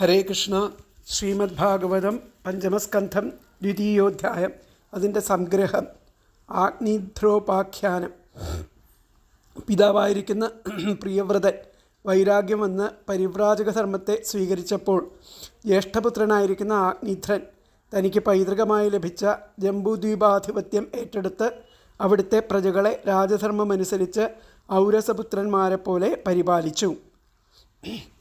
ഹരേ കൃഷ്ണ ശ്രീമദ് ഭാഗവതം പഞ്ചമസ്കന്ധം ദ്വിതീയോധ്യായം അതിന്റെ സംഗ്രഹം ആഗ്നിധ്രോപാഖ്യാനം. പിതാവായിരിക്കുന്ന പ്രിയവ്രതൻ വൈരാഗ്യം വന്ന് പരിവ്രാജക ധർമ്മത്തെ സ്വീകരിച്ചപ്പോൾ ജ്യേഷ്ഠപുത്രനായിരിക്കുന്ന ആഗ്നിധ്രൻ തനിക്ക് പൈതൃകമായി ലഭിച്ച ജംബുദ്വീപാധിപത്യം ഏറ്റെടുത്ത് അവിടുത്തെ പ്രജകളെ രാജധർമ്മമനുസരിച്ച് ഔരസപുത്രന്മാരെ പോലെ പരിപാലിച്ചു.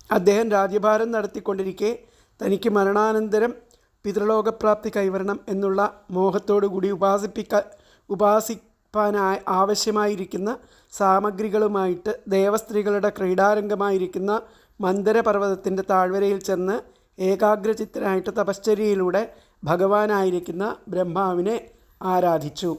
അദ്ദേഹം രാജ്യഭാരം നടത്തിക്കൊണ്ടിരിക്കെ തനിക്ക് മരണാനന്തരം പിതൃലോകപ്രാപ്തി കൈവരണം എന്നുള്ള മോഹത്തോടുകൂടി ഉപാസിപ്പിക്ക ഉപാസിപ്പാനായി ആവശ്യമായിരിക്കുന്ന സാമഗ്രികളുമായിട്ട് ദേവസ്ത്രീകളുടെ ക്രീഡാരംഗമായിരിക്കുന്ന മന്ദരപർവതത്തിന്റെ താഴ്വരയിൽ ചെന്ന് ഏകാഗ്രചിത്തനായിട്ട് തപശ്ചര്യയിലൂടെ ഭഗവാനായിരിക്കുന്ന ബ്രഹ്മാവിനെ ആരാധിച്ചു.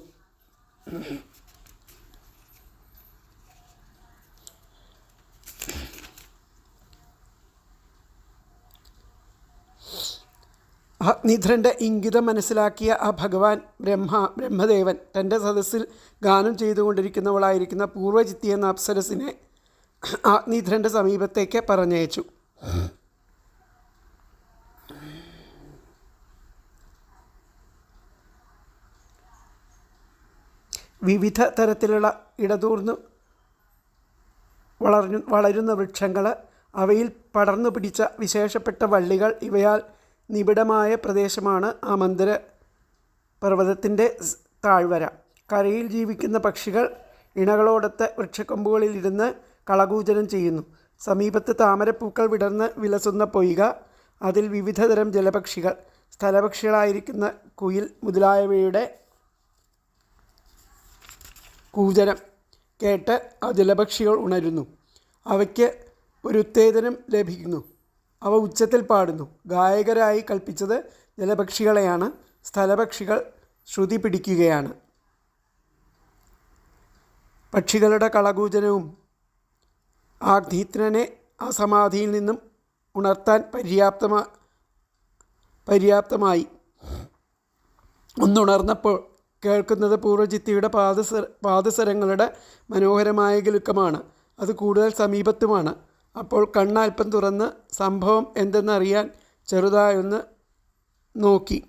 അഗ്നിധ്രന്റെ ഇംഗിതം മനസ്സിലാക്കിയ ആ ഭഗവാൻ ബ്രഹ്മ ബ്രഹ്മദേവൻ തന്റെ സദസ്സിൽ ഗാനം ചെയ്തുകൊണ്ടിരിക്കുന്നവളായിരിക്കുന്ന പൂർവചിത്തി എന്ന അപ്സരസിനെ അഗ്നിധ്രന്റെ സമീപത്തേക്ക് പറഞ്ഞയച്ചു. വിവിധ തരത്തിലുള്ള ഇടതൂർന്നു വളർന്നു വളരുന്ന വൃക്ഷങ്ങൾ അവയിൽ പടർന്നു പിടിച്ച വിശേഷപ്പെട്ട വള്ളികൾ ഇവയാൽ നിബിഡമായ പ്രദേശമാണ് ആ മന്ദിര പർവതത്തിന്റെ താഴ്വര. കരയിൽ ജീവിക്കുന്ന പക്ഷികൾ ഇണകളോടൊത്ത് വൃക്ഷക്കൊമ്പുകളിലിരുന്ന് കളകൂചനം ചെയ്യുന്നു. സമീപത്ത് താമരപ്പൂക്കൾ വിടർന്ന് വിലസുന്ന പൊയ്ക അതിൽ വിവിധതരം ജലപക്ഷികൾ സ്ഥലപക്ഷികളായിരിക്കുന്ന കുയിൽ മുതലായവയുടെ കൂചനം കേട്ട് ആ ജലപക്ഷികൾ ഉണരുന്നു. അവയ്ക്ക് ഒരു ഉത്തേജനം ലഭിക്കുന്നു. അവ ഉച്ചത്തിൽ പാടുന്നു. ഗായകരായി കൽപ്പിച്ചത് ജലപക്ഷികളെയാണ്. സ്ഥലപക്ഷികൾ ശ്രുതി പിടിക്കുകയാണ്. പക്ഷികളുടെ കളകൂജനവും ആ ധീത്രനെ ആ സമാധിയിൽ നിന്നും ഉണർത്താൻ പര്യാപ്തമാ പര്യാപ്തമായി. ഒന്നുണർന്നപ്പോൾ കേൾക്കുന്നത് പൂർവജിത്തിയുടെ പാദസ പാദസരങ്ങളുടെ മനോഹരമായ ഗലുക്കമാണ്. അത് കൂടുതൽ സമീപത്തുമാണ്. അപ്പോൾ കണ്ണൽപ്പം തുറന്ന് സംഭവം എന്തെന്നറിയാൻ ചെറുതായൊന്ന് നോക്കി.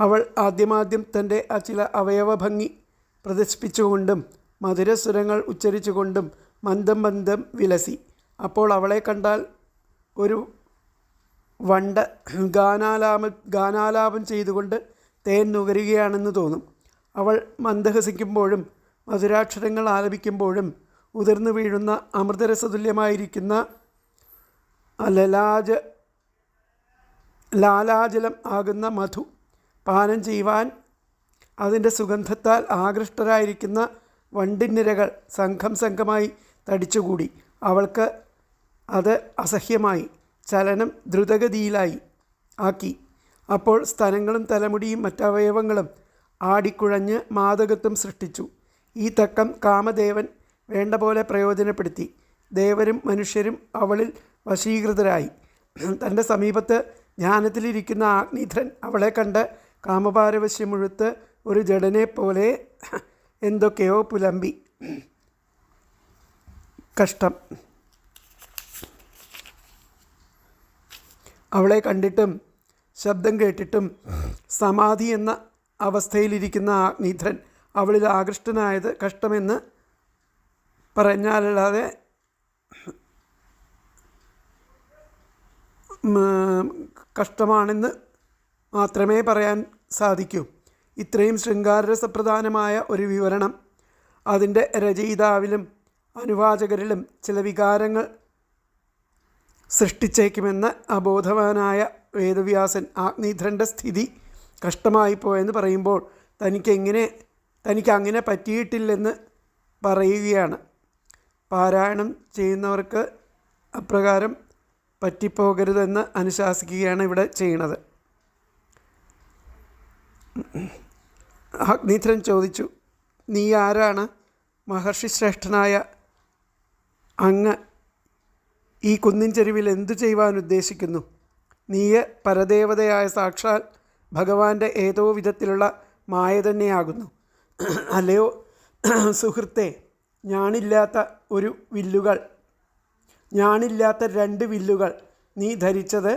അവൾ ആദ്യമാദ്യം തന്റെ ആ ചില അവയവ ഭംഗി പ്രദർശിപ്പിച്ചുകൊണ്ടും മധുരസ്വരങ്ങൾ ഉച്ചരിച്ചുകൊണ്ടും മന്ദം മന്ദം വിലസി. അപ്പോൾ അവളെ കണ്ടാൽ ഒരു വണ്ട ഗാനാലാപ ഗാനാലാപം ചെയ്തുകൊണ്ട് തേൻ നുകരുകയാണെന്ന് തോന്നും. അവൾ മന്ദഹസിക്കുമ്പോഴും മധുരാക്ഷരങ്ങൾ ആലപിക്കുമ്പോഴും ഉതിർന്നു വീഴുന്ന അമൃതരസതുല്യമായിരിക്കുന്ന ലലാജ ലാലാജലം ആകുന്ന മധു പാനം ചെയ്യുവാൻ അതിന്റെ സുഗന്ധത്താൽ ആകൃഷ്ടരായിരിക്കുന്ന വണ്ടിനിരകൾ സംഘം സംഘമായി തടിച്ചുകൂടി. അവൾക്ക് അത് അസഹ്യമായി ചലനം ദ്രുതഗതിയിലായി ആക്കി. അപ്പോൾ സ്ഥലങ്ങളും തലമുടിയും മറ്റവയവങ്ങളും ആടിക്കുഴഞ്ഞ് മാതകത്വം സൃഷ്ടിച്ചു. ഈ തക്കം കാമദേവൻ വേണ്ട പോലെ പ്രയോജനപ്പെടുത്തി. ദേവരും മനുഷ്യരും അവളിൽ വശീകൃതരായി. തന്റെ സമീപത്ത് ധ്യാനത്തിലിരിക്കുന്ന ആഗ്നിധൻ അവളെ കണ്ട് കാമപാരവശ്യമുഴുത്ത് ഒരു ജഡനെ പോലെ എന്തൊക്കെയോ പുലമ്പി. കഷ്ടം. അവളെ കണ്ടിട്ടും ശബ്ദം കേട്ടിട്ടും സമാധി എന്ന അവസ്ഥയിലിരിക്കുന്ന ആഗ്നിധൻ അവളിൽ ആകൃഷ്ടനായത് കഷ്ടമെന്ന് പറഞ്ഞാലല്ലാതെ കഷ്ടമാണെന്ന് മാത്രമേ പറയാൻ സാധിക്കൂ. ഇത്രയും ശൃംഗാരസപ്രധാനമായ ഒരു വിവരണം അതിന്റെ രചയിതാവിലും അനുവാചകരിലും ചില വികാരങ്ങൾ സൃഷ്ടിച്ചേക്കുമെന്ന് അബോധവാനായ വേദവ്യാസൻ ആഗ്നിധരന്റെ സ്ഥിതി കഷ്ടമായി പോയെന്ന് പറയുമ്പോൾ തനിക്കെങ്ങനെ തനിക്ക് അങ്ങനെ പറ്റിയിട്ടില്ലെന്ന് പറയുകയാണ്. പാരായണം ചെയ്യുന്നവർക്ക് അപ്രകാരം പറ്റിപ്പോകരുതെന്ന് അനുശാസിക്കുകയാണ് ഇവിടെ ചെയ്യുന്നത് അഗ്നിധരൻ ചോദിച്ചു നീ ആരാണ്? മഹർഷി ശ്രേഷ്ഠനായ അങ്ങ് ഈ കുന്നിൻ ചെരുവിൽ എന്തു ചെയ്യുവാൻ ഉദ്ദേശിക്കുന്നു? നീയ പരദേവതയായ സാക്ഷാൽ ഭഗവാന്റെ ഏതോ വിധത്തിലുള്ള മായ തന്നെയാകുന്നു അല്ലയോ സുഹൃത്തെ ഞാനില്ലാത്ത ഒരു വില്ലുകൾ. ഞാനില്ലാത്ത രണ്ട് വില്ലുകൾ നീ ധരിച്ചത്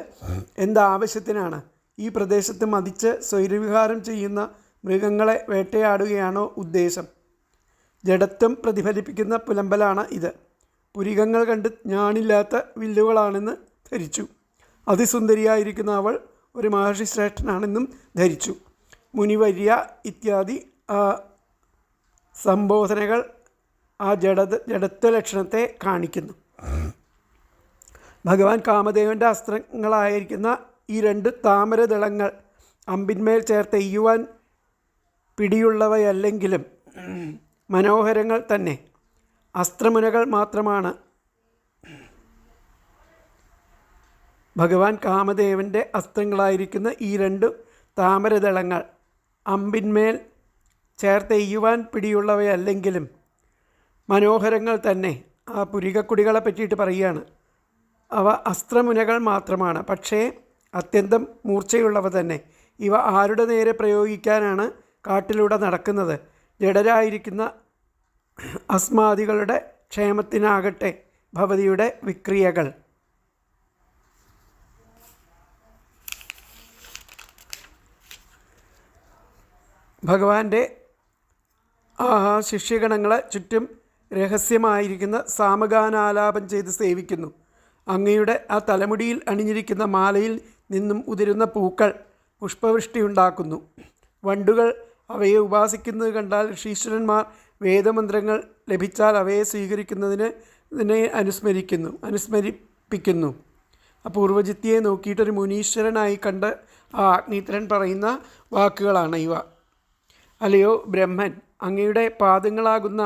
എന്താവശ്യത്തിനാണ് ഈ പ്രദേശത്ത് മതിച്ച് സ്വൈരവിഹാരം ചെയ്യുന്ന മൃഗങ്ങളെ വേട്ടയാടുകയാണോ ഉദ്ദേശം? ജഡത്വം പ്രതിഫലിപ്പിക്കുന്ന പുലമ്പലാണ് ഇത്. പുരികങ്ങൾ കണ്ട് ഞാനില്ലാത്ത വില്ലുകളാണെന്ന് ധരിച്ചു. അതിസുന്ദരിയായിരിക്കുന്ന അവൾ ഒരു മഹർഷി ശ്രേഷ്ഠനാണെന്നും ധരിച്ചു. മുനിവര്യ ഇത്യാദി സംബോധനകൾ ആ ജഡ ജഡത്വ ലക്ഷണത്തെ കാണിക്കുന്നു. ഭഗവാൻ കാമദേവന്റെ അസ്ത്രങ്ങളായിരിക്കുന്ന ഈ രണ്ട് താമരദളങ്ങൾ അമ്പിന്മേൽ ചേർത്ത് എയ്യുവാൻ പിടിയുള്ളവയല്ലെങ്കിലും മനോഹരങ്ങൾ തന്നെ. അസ്ത്രമുനകൾ മാത്രമാണ്. ഭഗവാൻ കാമദേവന്റെ അസ്ത്രങ്ങളായിരിക്കുന്ന ഈ രണ്ട് താമരദളങ്ങൾ അമ്പിന്മേൽ ചേർത്ത് എയ്യുവാൻ പിടിയുള്ളവയല്ലെങ്കിലും മനോഹരങ്ങൾ തന്നെ. ആ പുരികക്കുടികളെ പറ്റിയിട്ട് പറയുകയാണ്. അവ അസ്ത്രമുനകൾ മാത്രമാണ്. പക്ഷേ അത്യന്തം മൂർച്ചയുള്ളവ തന്നെ. ഇവ ആരുടെ നേരെ പ്രയോഗിക്കാനാണ് കാട്ടിലൂടെ നടക്കുന്നത്? ജഡരായിരിക്കുന്ന അസ്മാദികളുടെ ക്ഷേമത്തിനാകട്ടെ ഭവതിയുടെ വിക്രിയകൾ. ഭഗവാന്റെ ആ ശിഷ്യഗണങ്ങളെ ചുറ്റും രഹസ്യമായിരിക്കുന്ന സാമഗാനാലാപം ചെയ്ത് സേവിക്കുന്നു. അങ്ങയുടെ ആ തലമുടിയിൽ അണിഞ്ഞിരിക്കുന്ന മാലയിൽ നിന്നും ഉതിരുന്ന പൂക്കൾ പുഷ്പവൃഷ്ടി ഉണ്ടാക്കുന്നു വണ്ടുകൾ അവയെ ഉപാസിക്കുന്നത് കണ്ടാൽ ഋഷീശ്വരന്മാർ വേദമന്ത്രങ്ങൾ ലഭിച്ചാൽ അവയെ സ്വീകരിക്കുന്നതിന് ഇതിനെ അനുസ്മരിക്കുന്നു അനുസ്മരിപ്പിക്കുന്നു. ആ പൂർവജിത്തിയെ നോക്കിയിട്ടൊരു മുനീശ്വരനായി കണ്ട് ആ അഗ്നിത്രൻ പറയുന്ന വാക്കുകളാണ് ഇവ. അല്ലയോ ബ്രഹ്മൻ അങ്ങയുടെ പാദങ്ങളാകുന്ന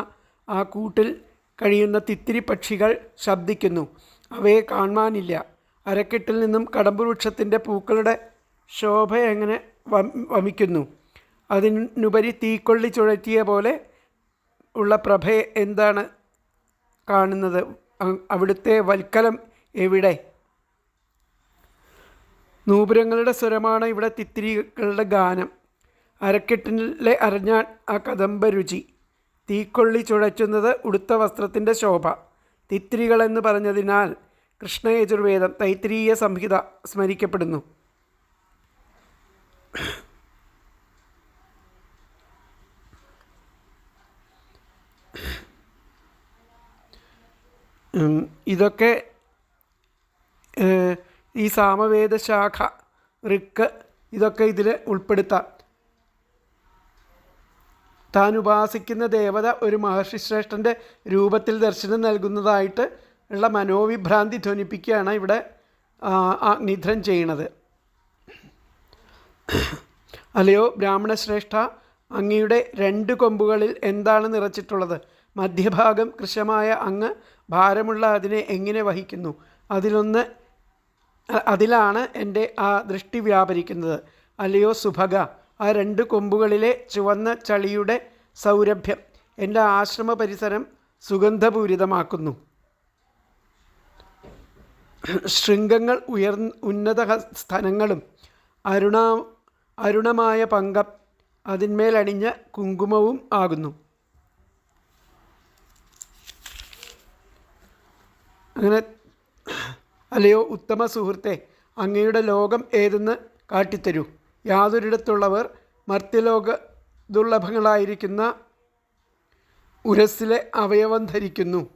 ആ കൂട്ടിൽ കഴിയുന്ന തിത്തിരി പക്ഷികൾ ശബ്ദിക്കുന്നു. അവയെ കാണുവാനില്ല. അരക്കെട്ടിൽ നിന്നും കടമ്പുവൃക്ഷത്തിന്റെ പൂക്കളുടെ ശോഭ എങ്ങനെ വമിക്കുന്നു? അതിനുപരി തീക്കൊള്ളി ചുഴറ്റിയ പോലെ ഉള്ള പ്രഭയെ എന്താണ് കാണുന്നത്? അവിടുത്തെ വൽക്കലം എവിടെ? നൂപുരങ്ങളുടെ സ്വരമാണ് ഇവിടെ തിത്തിരികളുടെ ഗാനം. അരക്കെട്ടിലെ അറിഞ്ഞാൽ ആ കദംബ രുചി. തീക്കൊള്ളി ചുഴറ്റുന്നത് ഉടുത്ത വസ്ത്രത്തിന്റെ ശോഭ. തിത്തിരികളെന്ന് പറഞ്ഞതിനാൽ കൃഷ്ണയജുർവേദം തൈത്തിരീയ സംഹിത സ്മരിക്കപ്പെടുന്നു. ഇതൊക്കെ ഈ സാമവേദശാഖ ഋക്ക് ഇതൊക്കെ ഇതിൽ ഉൾപ്പെടുത്താം. താൻ ഉപാസിക്കുന്ന ദേവത ഒരു മഹർഷി ശ്രേഷ്ഠന്റെ രൂപത്തിൽ ദർശനം നൽകുന്നതായിട്ട് ഉള്ള മനോവിഭ്രാന്തി ധ്വനിപ്പിക്കുകയാണ് ഇവിടെ അഗ്നിധ്രൻ ചെയ്യണത് അല്ലയോ ബ്രാഹ്മണശ്രേഷ്ഠ അങ്ങയുടെ രണ്ട് കൊമ്പുകളിൽ എന്താണ് നിറച്ചിട്ടുള്ളത്? മധ്യഭാഗം കൃശമായ അങ്ങ് ഭാരമുള്ള അതിനെ എങ്ങനെ വഹിക്കുന്നു? അതിലൊന്ന് അതിലാണ് എന്റെ ആ ദൃഷ്ടി വ്യാപരിക്കുന്നത്. അല്ലയോ സുഭഗ ആ രണ്ട് കൊമ്പുകളിലെ ചുവന്ന ചളിയുടെ സൗരഭ്യം എന്റെ ആശ്രമ പരിസരം സുഗന്ധപൂരിതമാക്കുന്നു. ശൃംഗങ്ങൾ ഉയർ ഉന്നത സ്ഥലങ്ങളും അരുണ അരുണമായ പങ്കം അതിന്മേലണിഞ്ഞ കുങ്കുമവും ആകുന്നു. അങ്ങനെ അല്ലയോ ഉത്തമ സുഹൃത്തെ അങ്ങയുടെ ലോകം ഏതെന്ന് കാട്ടിത്തരൂ. യാതൊരിടത്തുള്ളവർ മർത്യലോക ദുർലഭങ്ങളായിരിക്കുന്ന ഉരസ്സിലെ അവയവം ധരിക്കുന്നു.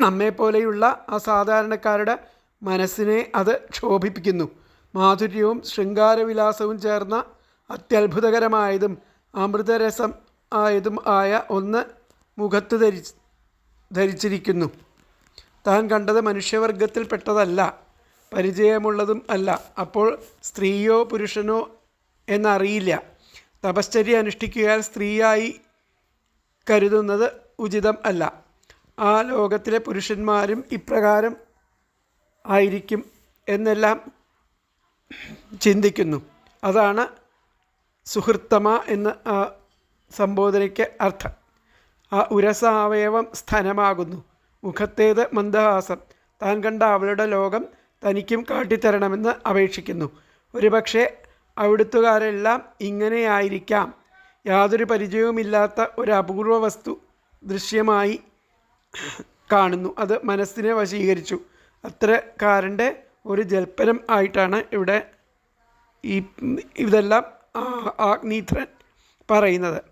നമ്മെപ്പോലെയുള്ള അസാധാരണക്കാരുടെ മനസ്സിനെ അത് ക്ഷോഭിപ്പിക്കുന്നു. മാധുര്യവും ശൃംഗാരവിലാസവും ചേർന്ന അത്യത്ഭുതകരമായതും അമൃതരസം ആയതും ആയ ഒന്ന് മുഖത്ത് ധരിച്ച് ധരിച്ചിരിക്കുന്നു. താൻ കണ്ടത് മനുഷ്യവർഗത്തിൽപ്പെട്ടതല്ല. പരിചയമുള്ളതും അല്ല. അപ്പോൾ സ്ത്രീയോ പുരുഷനോ എന്നറിയില്ല. തപശ്ചര്യ അനുഷ്ഠിക്കുകയാൽ സ്ത്രീയായി കരുതുന്നത് ഉചിതം അല്ല. ആ ലോകത്തിലെ പുരുഷന്മാരും ഇപ്രകാരം ആയിരിക്കും എന്നെല്ലാം ചിന്തിക്കുന്നു. അതാണ് സുഹൃത്തമ എന്ന സംബോധനയ്ക്ക് അർത്ഥം. ആ ഉരസാവയവം സ്ഥനമാകുന്നു. മുഖത്തേത് മന്ദഹാസം. താൻ കണ്ട അവളുടെ ലോകം തനിക്കും കാട്ടിത്തരണമെന്ന് അപേക്ഷിക്കുന്നു. ഒരുപക്ഷെ അവിടുത്തുകാരെല്ലാം ഇങ്ങനെയായിരിക്കാം. യാതൊരു പരിചയവുമില്ലാത്ത ഒരു അപൂർവ വസ്തു ദൃശ്യമായി കാണുന്നു. അത് മനസ്സിനെ വശീകരിച്ചു. അത്രക്കാരന്റെ ഒരു ജൽപ്പനം ആയിട്ടാണ് ഇവിടെ ഈ ഇതെല്ലാം ആഗ്നീത്രൻ പറയുന്നത്.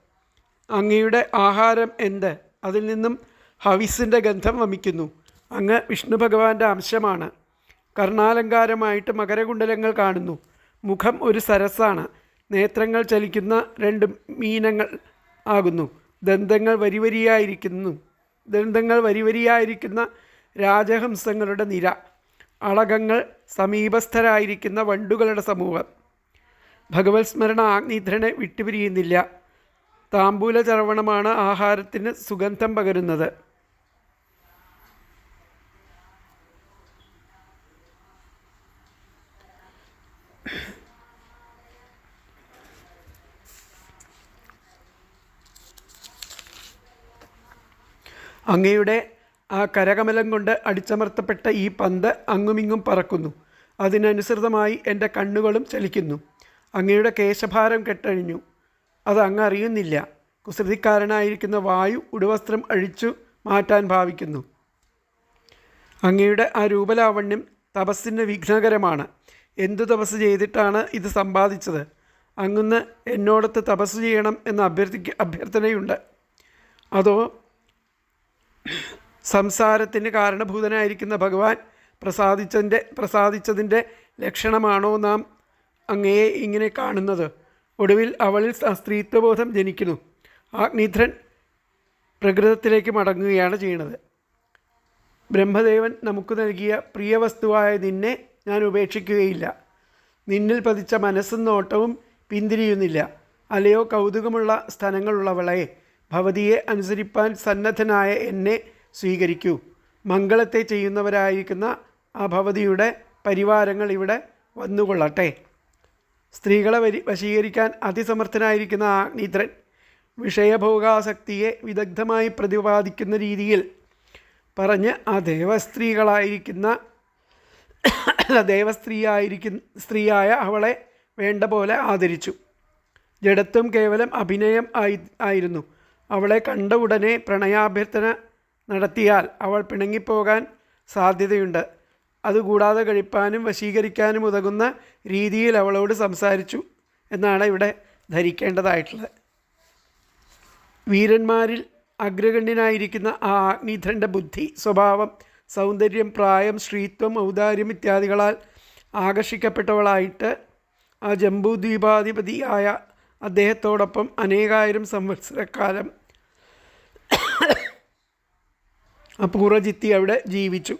അങ്ങയുടെ ആഹാരം എന്ത്? അതിൽ നിന്നും ഹവിസിന്റെ ഗന്ധം വമിക്കുന്നു. അങ്ങ് വിഷ്ണു ഭഗവാന്റെ അംശമാണ്. കർണാലങ്കാരമായിട്ട് മകരകുണ്ടലങ്ങൾ കാണുന്നു. മുഖം ഒരു സരസാണ്. നേത്രങ്ങൾ ചലിക്കുന്ന രണ്ട് മീനങ്ങൾ ആകുന്നു. ദന്തങ്ങൾ വരിവരിയായിരിക്കുന്നു. ദന്തങ്ങൾ വരിവരിയായിരിക്കുന്ന രാജഹംസങ്ങളുടെ നിര. അളകങ്ങൾ സമീപസ്ഥരായിരിക്കുന്ന വണ്ടുകളുടെ സമൂഹം. ഭഗവത് സ്മരണ ആഗ്നിധ്രനെ വിട്ടുപിരിയുന്നില്ല. താമ്പൂല ചർവണമാണ് ആഹാരത്തിന് സുഗന്ധം പകരുന്നത്. അങ്ങയുടെ ആ കരകമലം കൊണ്ട് അടിച്ചമർത്തപ്പെട്ട ഈ പന്ത് അങ്ങുമിങ്ങും പറക്കുന്നു. അതിനനുസൃതമായി എന്റെ കണ്ണുകളും ചലിക്കുന്നു. അങ്ങയുടെ കേശഭാരം കെട്ടഴിഞ്ഞു. അത് അങ്ങ് അറിയുന്നില്ല. കുസൃതിക്കാരനായിരിക്കുന്ന വായു ഉടുവസ്ത്രം അഴിച്ചു മാറ്റാൻ ഭാവിക്കുന്നു. അങ്ങയുടെ ആ രൂപലാവണ്യം തപസ്സിന് വിഘ്നകരമാണ്. എന്തു തപസ് ചെയ്തിട്ടാണ് ഇത് സമ്പാദിച്ചത്? അങ്ങുന്ന് എന്നോടത്ത് തപസ് ചെയ്യണം എന്ന അഭ്യർത്ഥിക്ക് അഭ്യർത്ഥനയുണ്ട്. അതോ സംസാരത്തിന് കാരണഭൂതനായിരിക്കുന്ന ഭഗവാൻ പ്രസാദിച്ചതിന്റെ പ്രസാദിച്ചതിന്റെ ലക്ഷണമാണോ നാം അങ്ങയെ ഇങ്ങനെ കാണുന്നത്? ഒടുവിൽ അവളിൽ സ്ത്രീത്വബോധം ജനിക്കുന്നു. ആഗ്നിധ്രൻ പ്രകൃതത്തിലേക്ക് മടങ്ങുകയാണ് ചെയ്യുന്നത് ബ്രഹ്മദേവൻ നമുക്ക് നൽകിയ പ്രിയ വസ്തുവായ നിന്നെ ഞാൻ ഉപേക്ഷിക്കുകയില്ല. നിന്നിൽ പതിച്ച മനസ്സും നോട്ടവും പിന്തിരിയുന്നില്ല. അലയോ കൗതുകമുള്ള സ്ഥലങ്ങളുള്ളവളെ ഭവതിയെ അനുസരിപ്പാൻ സന്നദ്ധനായ എന്നെ സ്വീകരിക്കൂ. മംഗളത്തെ ചെയ്യുന്നവരായിരിക്കുന്ന ആ ഭവതിയുടെ പരിവാരങ്ങൾ ഇവിടെ വന്നുകൊള്ളട്ടെ. സ്ത്രീകളെ വരി വശീകരിക്കാൻ അതിസമർത്ഥനായിരിക്കുന്ന ആഗ്നിദ്രൻ വിഷയഭോഗാസക്തിയെ വിദഗ്ധമായി പ്രതിപാദിക്കുന്ന രീതിയിൽ പറഞ്ഞ് ആ ദേവസ്ത്രീകളായിരിക്കുന്ന ദേവസ്ത്രീയായിരിക്കുന്ന സ്ത്രീയായ അവളെ വേണ്ട പോലെ ആദരിച്ചു. ജഡത്വം കേവലം അഭിനയം ആയി ആയിരുന്നു. അവളെ കണ്ട ഉടനെ പ്രണയാഭ്യർത്ഥന നടത്തിയാൽ അവൾ പിണങ്ങിപ്പോകാൻ സാധ്യതയുണ്ട്. അതുകൂടാതെ കഴിപ്പാനും വശീകരിക്കാനും ഉതകുന്ന രീതിയിൽ അവളോട് സംസാരിച്ചു എന്നാണ് ഇവിടെ ധരിക്കേണ്ടതായിട്ടുള്ളത്. വീരന്മാരിൽ അഗ്രഗണ്യനായിരിക്കുന്ന ആ അഗ്നിധരന്റെ ബുദ്ധി സ്വഭാവം സൗന്ദര്യം പ്രായം സ്ത്രീത്വം ഔദാര്യം ഇത്യാദികളാൽ ആകർഷിക്കപ്പെട്ടവളായിട്ട് ആ ജംബൂദ്വീപാധിപതിയായ അദ്ദേഹത്തോടൊപ്പം അനേകായിരം സംവത്സരക്കാലം അപൂർവജിത്തി അവിടെ ജീവിച്ചു.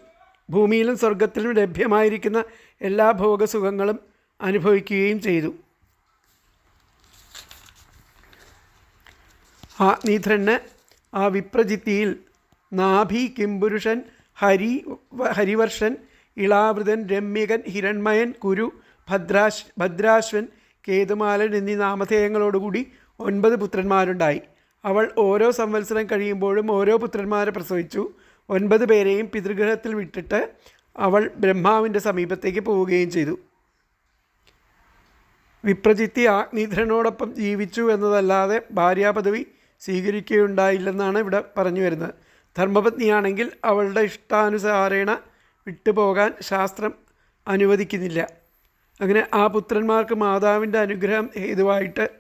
ഭൂമിയിലും സ്വർഗത്തിലും ലഭ്യമായിരിക്കുന്ന എല്ലാ ഭോഗസുഖങ്ങളും അനുഭവിക്കുകയും ചെയ്തു. ആ നീധ്രന് ആ വിപ്രജിത്തിയിൽ നാഭി കിംപുരുഷൻ ഹരി ഹരിവർഷൻ ഇളാവൃതൻ രമ്യകൻ ഹിരൺമയൻ കുരു ഭദ്രാശ് ഭദ്രാശ്വൻ കേതുമാലൻ എന്നീ നാമധേയങ്ങളോടുകൂടി ഒൻപത് പുത്രന്മാരുണ്ടായി. അവൾ ഓരോ സംവത്സരം കഴിയുമ്പോഴും ഓരോ പുത്രന്മാരെ പ്രസവിച്ചു. ഒൻപത് പേരെയും പിതൃഗ്രഹത്തിൽ വിട്ടിട്ട് അവൾ ബ്രഹ്മാവിന്റെ സമീപത്തേക്ക് പോവുകയും ചെയ്തു. വിപ്രജിത്തി ആഗ്നിധരനോടൊപ്പം ജീവിച്ചു എന്നതല്ലാതെ ഭാര്യാപദവി സ്വീകരിക്കുകയുണ്ടായില്ലെന്നാണ് ഇവിടെ പറഞ്ഞു വരുന്നത്. ധർമ്മപത്നിയാണെങ്കിൽ അവളുടെ ഇഷ്ടാനുസാരേണ വിട്ടുപോകാൻ ശാസ്ത്രം അനുവദിക്കുന്നില്ല. അങ്ങനെ ആ പുത്രന്മാർക്ക് മാതാവിന്റെ അനുഗ്രഹം ഹേതുവായിട്ട്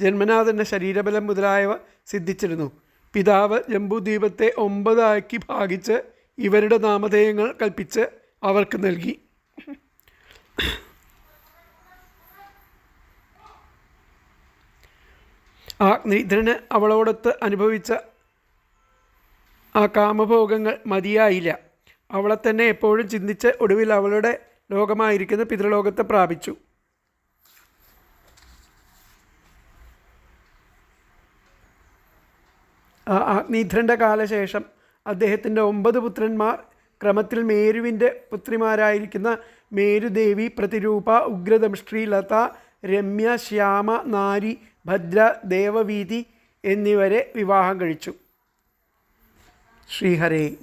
ജന്മനാഥന്റെ ശരീരബലം മുതലായവ സിദ്ധിച്ചിരുന്നു. പിതാവ് ജംബുദ്വീപത്തെ ഒമ്പതാക്കി ഭാഗിച്ച് ഇവരുടെ നാമധേയങ്ങൾ കൽപ്പിച്ച് അവർക്ക് നൽകി. ആഗ്നിധരന് അവളോടൊത്ത് അനുഭവിച്ച ആ കാമഭോഗങ്ങൾ മതിയായില്ല. അവളെ തന്നെ എപ്പോഴും ചിന്തിച്ച് ഒടുവിൽ അവളുടെ ലോകമായിരിക്കുന്ന പിതൃലോകത്തെ പ്രാപിച്ചു. ആ അഗ്നിധ്രന്റെ കാലശേഷം അദ്ദേഹത്തിന്റെ ഒമ്പത് പുത്രന്മാർ ക്രമത്തിൽ മേരുവിന്റെ പുത്രിമാരായിരിക്കുന്ന മേരുദേവി പ്രതിരൂപ ഉഗ്രദംഷ്ട്രി ലത രമ്യ ശ്യാമ നാരി ഭദ്ര ദേവവീതി എന്നിവരെ വിവാഹം കഴിച്ചു. ശ്രീഹരേ.